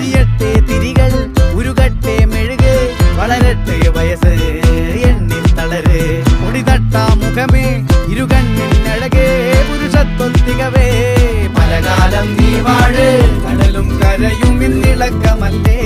വിരിയട്ടെ തിരികൾ ഉരുകട്ടെ മെഴുക്. വളരട്ടെ വയസ്സ് എണ്ണിൽ തളര്. മുടിതട്ടാ മുഖമേ ഇരുകണ്ണിൽ അഴകേ. പുരുഷത്വം തികവേ പലകാലം നീ വാഴ്. കടലും കരയും ഇന്നിളക്കമല്ലേ